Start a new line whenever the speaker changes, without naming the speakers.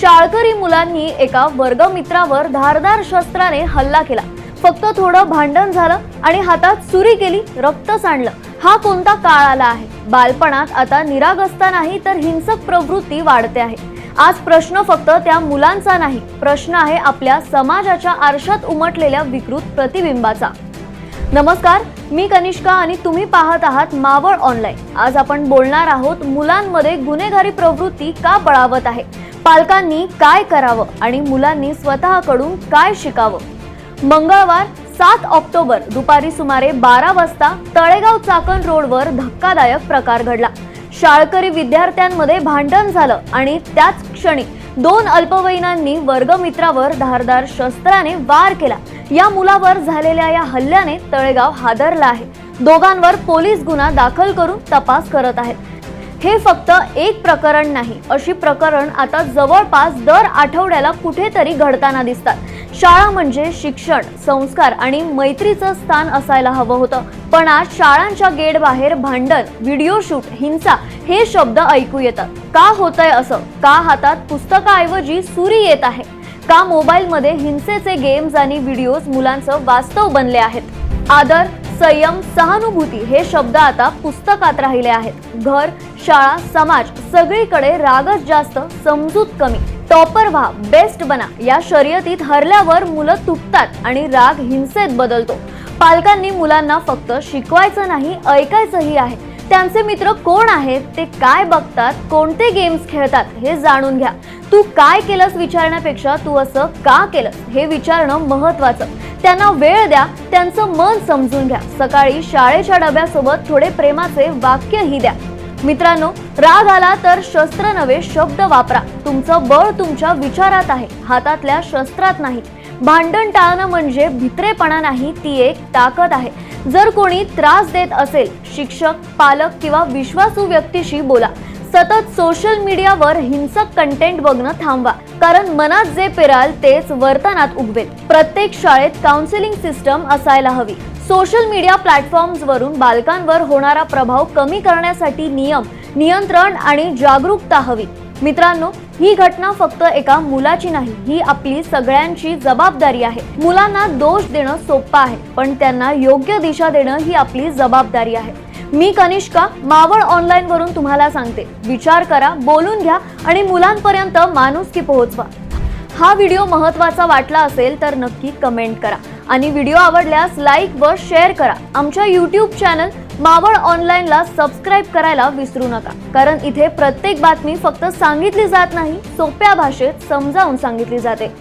शाळकरी मुलांनी एका वर्गमित्रावर धारदार शस्त्राने हल्ला केला. फक्त थोडं भांडण झालं आणि हातात सुरी केली रक्त सांडलं हा कोणता काळ आला आहे? बालपणात आता निरागस्ता नाही तर हिंसक प्रवृत्ती वाढते आहे. आज प्रश्न फक्त त्या मुलांचा नाही प्रश्न आहे आपल्या समाजाच्या आरशात उमटलेल्या विकृत प्रतिबिंबाचा. नमस्कार मी कनिष्का आणि तुम्ही पाहत आहात मावळ ऑनलाईन आज आपण बोलणार आहोत मुलांमध्ये गुन्हेगारी प्रवृत्ती का बळावत आहे? पालकांनी काय करावं आणि मुलांनी स्वतःकडून काय शिकावं? मंगळवार सात ऑक्टोबर दुपारी सुमारे बारा वाजता तळेगाव चाकण रोडवर धक्कादायक प्रकार घडला. शाळकरी विद्यार्थ्यांमध्ये भांडण झालं आणि त्याच क्षणी दोन अल्पवयीनांनी वर्गमित्रावर धारदार शस्त्राने वार केला. या मुलावर झालेल्या या हल्ल्याने तळेगाव हादरला आहे. दोघांवर पोलीस गुन्हा दाखल करून तपास करत आहेत. हे फक्त एक प्रकरण नाही अशी प्रकरण आता जवळपास दर आठवड्याला कुठेतरी घडताना दिसतात. शाळा म्हणजे शिक्षण संस्कार आणि मैत्रीचं स्थान असायला हवं होतं. पण आज शाळांच्या गेट बाहेर भांडण व्हिडिओ शूट हिंसा हे शब्द ऐकू येतात. का होतंय असं? का हातात पुस्तकाऐवजी सुरी येत आहे? का मोबाईलमध्ये हिंसेचे गेम्स आणि व्हिडिओज मुलांचं वास्तव बनले आहेत? आदर संयम सहानुभूती हे शब्द आता पुस्तकात राहिले आहेत. घर शाळा समाज सगळीकडे रागच जास्त समजूत कमी. टॉपर व्हा बेस्ट बना. या शर्यतीत हरल्यावर मुलं तुटतात आणि राग हिंसेत बदलतो. पालकांनी मुलांना फक्त शिकवायचं नाही ऐकायचंही आहे. त्यांचे मित्र कोण आहेत ते काय बघतात कोणते गेम्स खेळतात हे जाणून घ्या. तू काय केलंस विचारण्यापेक्षा तू असं का केलंस हे विचारणं महत्वाचं. त्यांना वेळ द्या त्यांचं मन समजून घ्या. सकाळी शाळेच्या डब्यासोबत थोडे प्रेमाचे वाक्यही द्या. मित्रांनो राग आला तर शस्त्र नव्हे शब्द वापरा. तुमचं बळ तुमच्या विचारात आहे हातातल्या शस्त्रात नाही. भांडण टाळणं म्हणजे भित्रेपणा नाही ती एक ताकद आहे. जर कोणी त्रास देत असेल शिक्षक पालक किंवा विश्वासू व्यक्तीशी बोला. सतत सोशल मीडियावर हिंसक कंटेंट बघणं थांबवा. कारण मनात जे पेराल तेच वर्तनात उगवेल. प्रत्येक शाळेत काउन्सिलिंग सिस्टम असायला हवी. सोशल मीडिया प्लॅटफॉर्म्सवरून बालकांवर होणारा प्रभाव कमी करण्यासाठी नियम नियंत्रण आणि जागरूकता हवी. मित्रांनो ही घटना फक्त एका मुलाची नाही ही आपली सगळ्यांची जबाबदारी आहे. मुलांना दोष देणं सोपं आहे पण त्यांना योग्य दिशा देणं ही आपली जबाबदारी आहे. मी कनिष्का मावळ ऑनलाईन वरून तुम्हाला सांगते. विचार करा बोलून घ्या आणि मुलांपर्यंत माणुसकी पोहोचवा. हा व्हिडिओ महत्त्वाचा वाटला असेल तर नक्की कमेंट करा. आणि व्हिडिओ आवडल्यास लाईक व शेअर करा. आमच्या यूट्यूब चॅनल मावळ ऑनलाईनला सबस्क्राईब करायला विसरू नका. कारण इथे प्रत्येक बातमी फक्त सांगितली जात नाही सोप्या भाषेत समजावून सांगितली जाते.